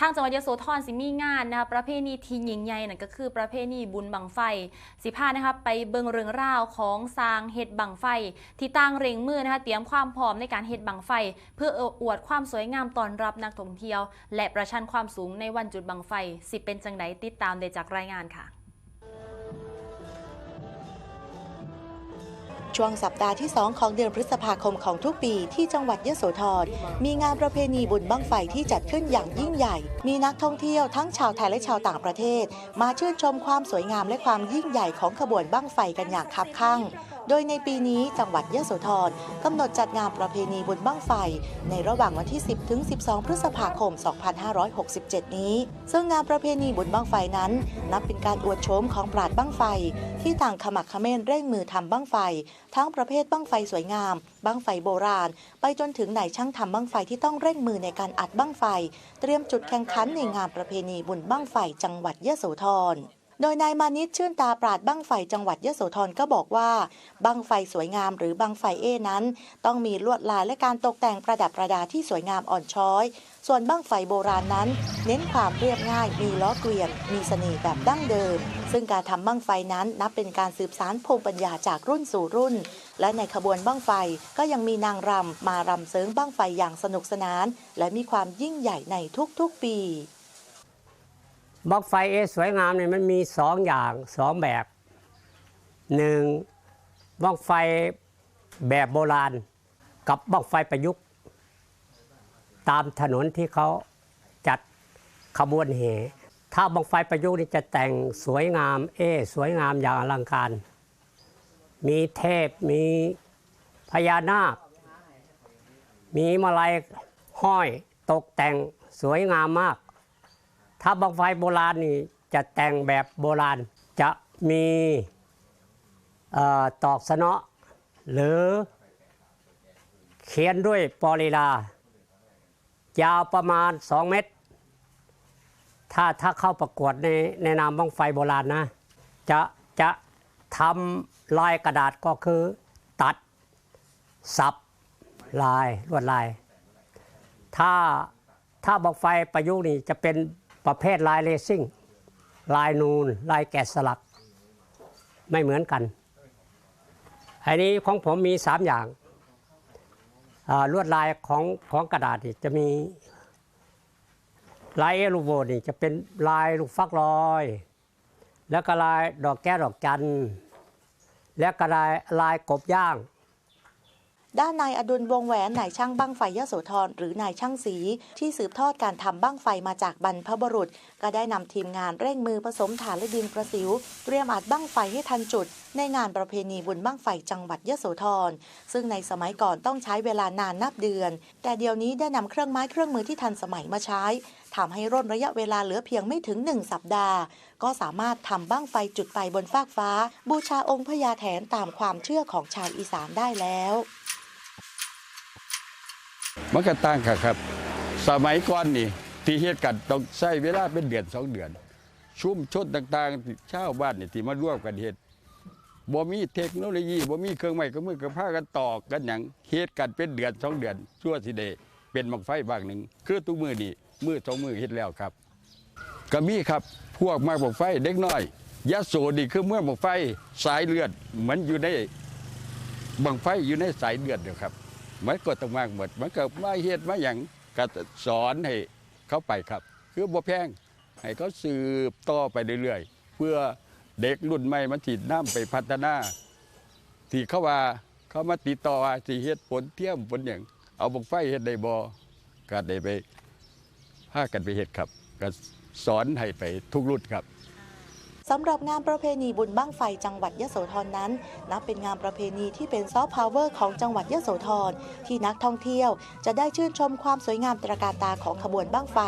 ทางจังหวัดยโสธรสิมีงานนะคะประเพณีทีหญิงใหญ่นั่นก็คือประเพณีบุญบังไฟสิพานะคะไปเบิงเรื่องราวของสร้างเห็ดบังไฟ ที่ตั้งเร่งมือนะคะเตรียมความพร้อมในการเห็ดบังไฟ เพื่ออวดความสวยงามต้อนรับนักท่องเที่ยว และประชันความสูงในวันจุดบังไฟ สิเป็นจังไดติดตามได้จากรายงานค่ะ ช่วงสัปดาห์ที่ 2 ของเดือนพฤษภาคมของทุกปีที่จังหวัดยโสธรมีงานประเพณีบุญบั้งไฟที่จัดขึ้นอย่างยิ่งใหญ่ มีนักท่องเที่ยวทั้งชาวไทยและชาวต่างประเทศ มาชื่นชมความสวยงามและความยิ่งใหญ่ของขบวนบั้งไฟกันอย่างคับคั่งโดยในปีนี้จังหวัดยโสธรกำหนดจัดงานประเพณีบุญบั้งไฟ ในระหว่างวันที่ 10 ถึง 12 พฤษภาคม 2567 นี้ ซึ่งงานประเพณีบุญบั้งไฟนั้น นับเป็นการอวดโฉมของปราดบั้งไฟ ที่ต่างขมักเขม้นเร่งมือทำบั้งไฟทั้งประเภทบั้งไฟสวยงาม บั้งไฟโบราณ ไปจนถึงไหนช่างทำบั้งไฟที่ต้องเร่งมือในการอัดบั้งไฟ เตรียมจุดแข่งขันในงานประเพณีบุญบั้งไฟจังหวัดยะโสธร โดยนายมานิตชื่นตาปราดบั้งไฟจังหวัดยโสธรก็บอกว่าบั้งไฟสวยงามหรือบั้งไฟเอ้นั้น ต้องมีลวดลายและการตกแต่งประดับประดาที่สวยงามอ่อนช้อย ส่วนบั้งไฟโบราณนั้น เน้นความเรียบง่าย มีล้อเกวียน มีเสน่ห์แบบดั้งเดิม ซึ่งการทำบั้งไฟนั้นนับเป็นการสืบสานภูมิปัญญาจากรุ่นสู่รุ่น และในขบวนบั้งไฟก็ยังมีนางรำมารำเสริงบั้งไฟอย่างสนุกสนาน และมีความยิ่งใหญ่ในทุกๆปี บล็อกไฟเอสวยงามเนี่ยมันมีสองอย่างสองแบบหนึ่งบล็อกไฟแบบโบราณ กับบล็อกไฟประยุกต์ ตามถนนที่เขาจัดขบวนเหถ้าบล็อกไฟประยุกต์นี่จะแต่งสวยงาม เอ สวยงามอย่างอลังการ มีเทพมีพญานาค มีมาลัยห้อยตกแต่งสวยงามมาก ถ้าบังไฟโบราณนี่จะแต่งแบบโบราณจะมีออตอกสนอหรือเขียนด้วยปอลีลายาวประมาณ 2 เมตร ถ้าถ้าเข้าประกวดในในนามบังไฟโบราณนะ จะจะทำลายกระดาษก็คือตัด สับ ลายลวดลาย ถ้าถ้าบังไฟประยุกต์นี่จะเป็น ประเภทลายเลซิ่ง ลายนูน ลายแกะสลัก ไม่เหมือนกัน อันนี้ของผมมีสามอย่างลวดลายของของกระดาษนี่จะมีลายเอลูโวนี่จะเป็นลายลูกฟักลอย แล้วก็ลายดอกแก้วดอกจัน แล้วก็ลายลายกบย่าง ด้านนายอดุลวงแหวนนายช่างบั้งไฟยโสธรหรือนายช่างสีที่สืบทอดการทำบั้งไฟมาจากบรรพบุรุษ ก็ได้นำทีมงานเร่งมือผสมถ่านและดินประสิว เตรียมอัดบั้งไฟให้ทันจุด ในงานประเพณีบุญบั้งไฟจังหวัดยโสธร ซึ่งในสมัยก่อนต้องใช้เวลานานนับเดือน แต่เดี๋ยวนี้ได้นำเครื่องไม้เครื่องมือที่ทันสมัยมาใช้ทำให้ร่นระยะเวลาเหลือเพียงไม่ถึงหนึ่งสัปดาห์ ก็สามารถทำบั้งไฟจุดไฟบนฟากฟ้า บูชาองค์พญาแถนตามความเชื่อของชาวอีสานได้แล้ว มันก็ต่างกันครับ สมัยก่อนนี่ที่เฮ็ดกันต้องใช้เวลาเป็นเดือนสองเดือน ชุมชนต่างๆชาวบ้านนี่ที่มาร่วมกันเฮ็ดบ่มีเทคโนโลยีบ่มีเครื่องไม้เครื่องมือกับผ้ากันตอกกันหยังเฮ็ดกันเป็นเดือนสองเดือน ชั่วสิได้เป็นบังไฟบางหนึ่งคือทุกมือนี่มือสองมือเฮ็ดแล้วครับก็มีครับพวกมาบังไฟเด็กน้อยยะโสนี่คือเมื่อบังไฟสายเลือดเหมือนอยู่ในบังไฟอยู่ในสายเลือดเดียวครับ มันก็ต้องมากหมด มันก็มาเฮ็ดมาอย่างก็สอนให้เขาไปครับ คือบ่แพงให้เขาสืบต่อไปเรื่อยๆ เพื่อเด็กรุ่นใหม่มันสินำไปพัฒนาที่เขาว่าเขามาติดต่อสิเฮ็ดผลเทียมผลหยังเอาบังไฟเฮ็ดได้บ่ก็ได้ไปพากันไปเฮ็ดครับก็สอนให้ไปทุกรุ่นครับ สำหรับงานประเพณีบุญบั้งไฟจังหวัดยะโสธรนั้น นับเป็นงานประเพณีที่เป็นซอฟต์พาวเวอร์ของจังหวัดยะโสธรที่นักท่องเที่ยว จะได้ชื่นชมความสวยงามตระการตาของขบวนบั้งไฟ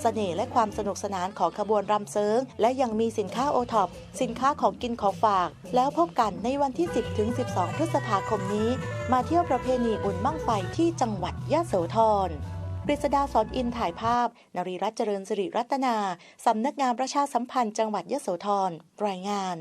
เสน่ห์และความสนุกสนานของขบวนรำเซิงและยังมีสินค้าโอท็อปสินค้าของกินของฝาก แล้วพบกันในวันที่ 10ถึง12 พฤษภาคมนี้ มาเที่ยวประเพณีบุญบั้งไฟที่จังหวัดยะโสธร ฤษดาสอนอินถ่ายภาพ นรีรัตน์เจริญสิริรัตนา สำนักงานประชาสัมพันธ์จังหวัดยโสธร รายงาน